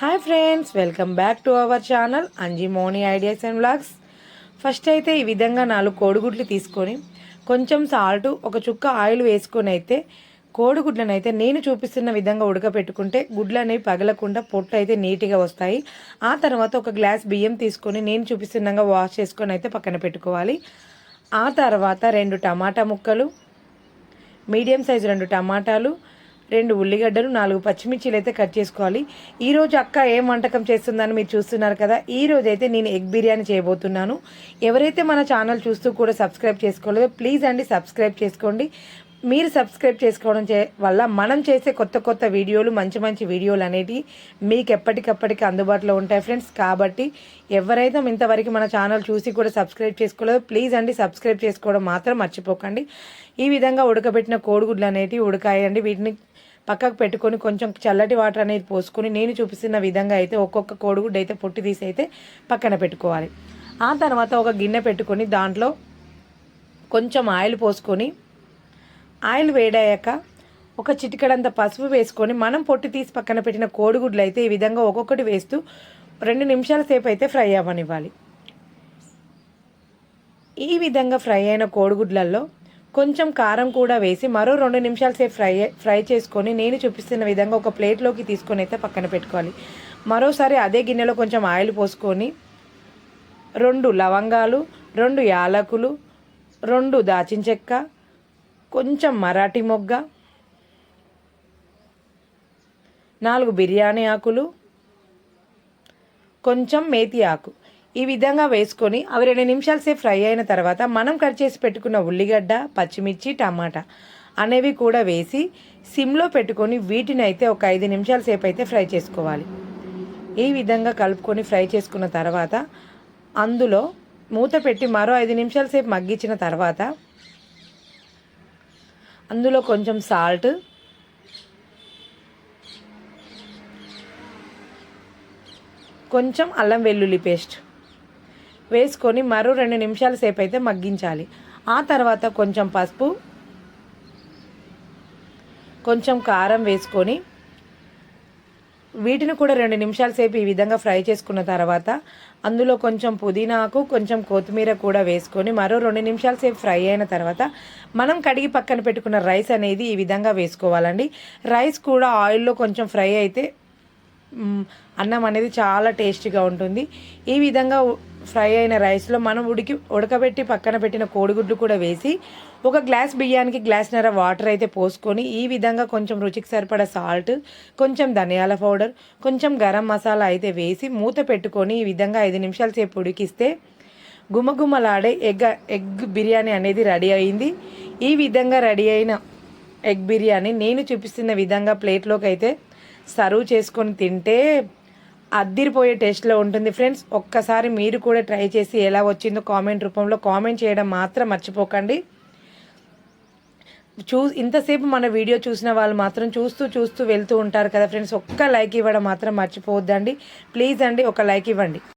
Hi friends welcome back to our channel Anji money ideas and blogs first అయితే ఈ విధంగా నాలుగు కోడిగుడ్లు తీసుకొని కొంచెం సాల్ట్ ఒక చుక్క ఆయిల్ వేసుకొని అయితే కోడిగుడ్లను అయితే నేను చూపిస్తున్న విధంగా ఉడకపెట్టుకుంటే గుడ్లు అనేవి పగలకుండా పొట్టు అయితే నీట్గా వస్తాయి. ఆ తర్వాత ఒక గ్లాస్ బియ్యం తీసుకొని నేను చూపిస్తున్నగా వాష్ చేసుకొని అయితే పక్కన పెట్టుకోవాలి. ఆ తర్వాత రెండు టమాటా ముక్కలు మీడియం సైజు రెండు టమాటాలు రెండు ఉల్లిగడ్డలు నాలుగు పచ్చిమిర్చిలు అయితే కట్ చేసుకోవాలి. ఈరోజు అక్క ఏం వంటకం చేస్తుందని మీరు చూస్తున్నారు కదా ఈరోజు అయితే నేను ఎగ్ బిర్యానీ చేయబోతున్నాను. ఎవరైతే మన ఛానల్ చూస్తూ కూడా సబ్స్క్రైబ్ చేసుకోలేదో ప్లీజ్ అండి సబ్స్క్రైబ్ చేసుకోండి. మీరు సబ్స్క్రైబ్ చేసుకోవడం చే వల్ల మనం చేసే కొత్త కొత్త వీడియోలు మంచి మంచి వీడియోలు అనేటివి మీకు ఎప్పటికప్పటికి అందుబాటులో ఉంటాయి ఫ్రెండ్స్. కాబట్టి ఎవరైతే ఇంతవరకు మన ఛానల్ చూసి కూడా సబ్స్క్రైబ్ చేసుకోలేదో ప్లీజ్ అండి సబ్స్క్రైబ్ చేసుకోవడం మాత్రం మర్చిపోకండి. ఈ విధంగా ఉడకబెట్టిన కోడిగుడ్లు అనేటివి ఉడకాయండి. వీటిని పక్కకు పెట్టుకొని కొంచెం చల్లటి వాటర్ అనేది పోసుకొని నేను చూపిస్తున్న విధంగా అయితే ఒక్కొక్క కోడిగుడ్డు అయితే పొట్టి తీసి అయితే పక్కన పెట్టుకోవాలి. ఆ తర్వాత ఒక గిన్నె పెట్టుకొని దాంట్లో కొంచెం ఆయిల్ పోసుకొని ఆయిల్ వేడాక ఒక చిటికడంత పసుపు వేసుకొని మనం పొట్టి తీసి పక్కన పెట్టిన కోడిగుడ్లు అయితే ఈ విధంగా ఒక్కొక్కటి వేస్తూ రెండు నిమిషాల సేపు అయితే ఫ్రై అవ్వనివ్వాలి. ఈ విధంగా ఫ్రై అయిన కోడిగుడ్లలో కొంచెం కారం కూడా వేసి మరో రెండు నిమిషాలు సేపు ఫ్రై ఫ్రై చేసుకొని నేను చూపిస్తున్న విధంగా ఒక ప్లేట్లోకి తీసుకొని అయితే పక్కన పెట్టుకోవాలి. మరోసారి అదే గిన్నెలో కొంచెం ఆయిల్ పోసుకొని రెండు లవంగాలు రెండు యాలకులు రెండు దాచిన చెక్క కొంచెం మరాఠీ మొగ్గ నాలుగు బిర్యానీ ఆకులు కొంచెం మేతి ఆకు. ఈ విధంగా వేసుకొని అవి రెండు నిమిషాలు సేపు ఫ్రై అయిన తర్వాత మనం కట్ చేసి పెట్టుకున్న ఉల్లిగడ్డ పచ్చిమిర్చి టమాటా అనేవి కూడా వేసి సిమ్లో పెట్టుకొని వీటిని అయితే ఒక ఐదు నిమిషాల సేపు అయితే ఫ్రై చేసుకోవాలి. ఈ విధంగా కలుపుకొని ఫ్రై చేసుకున్న తర్వాత అందులో మూత పెట్టి మరో ఐదు నిమిషాల సేపు మగ్గించిన తర్వాత అందులో కొంచెం సాల్ట్ కొంచెం అల్లం వెల్లుల్లి పేస్ట్ వేసుకొని మరో రెండు నిమిషాల సేపు అయితే మగ్గించాలి. ఆ తర్వాత కొంచెం పసుపు కొంచెం కారం వేసుకొని వీటిని కూడా రెండు నిమిషాల సేపు ఈ విధంగా ఫ్రై చేసుకున్న తర్వాత అందులో కొంచెం పుదీనాకు కొంచెం కొత్తిమీర కూడా వేసుకొని మరో రెండు నిమిషాల సేపు ఫ్రై అయిన తర్వాత మనం కడిగి పక్కన పెట్టుకున్న రైస్ అనేది ఈ విధంగా వేసుకోవాలండి. రైస్ కూడా ఆయిల్లో కొంచెం ఫ్రై అయితే అన్నం అనేది చాలా టేస్టీగా ఉంటుంది. ఈ విధంగా ఫ్రై అయిన రైస్లో మనం ఉడికి ఉడకబెట్టి పక్కన పెట్టిన కోడిగుడ్లు కూడా వేసి ఒక గ్లాస్ బియ్యానికి గ్లాస్నర వాటర్ అయితే పోసుకొని ఈ విధంగా కొంచెం రుచికి సరిపడా సాల్ట్ కొంచెం ధనియాల పౌడర్ కొంచెం గరం మసాలా అయితే వేసి మూత పెట్టుకొని ఈ విధంగా ఐదు నిమిషాల సేపు ఉడికిస్తే గుమగుమలాడే ఎగ్ ఎగ్ బిర్యానీ అనేది రెడీ అయింది. ఈ విధంగా రెడీ అయిన ఎగ్ బిర్యానీ నేను చూపిస్తున్న విధంగా ప్లేట్లోకి అయితే సర్వ్ చేసుకొని తింటే అద్దిరిపోయే టేస్ట్లో ఉంటుంది. ఫ్రెండ్స్ ఒక్కసారి మీరు కూడా ట్రై చేసి ఎలా వచ్చిందో కామెంట్ రూపంలో కామెంట్ చేయడం మాత్రం మర్చిపోకండి. చూ ఇంతసేపు మన వీడియో చూసిన వాళ్ళు మాత్రం చూస్తూ చూస్తూ వెళ్తూ ఉంటారు కదా ఫ్రెండ్స్ ఒక్క లైక్ ఇవ్వడం మాత్రం మర్చిపోవద్దండి. ప్లీజ్ అండి ఒక లైక్ ఇవ్వండి.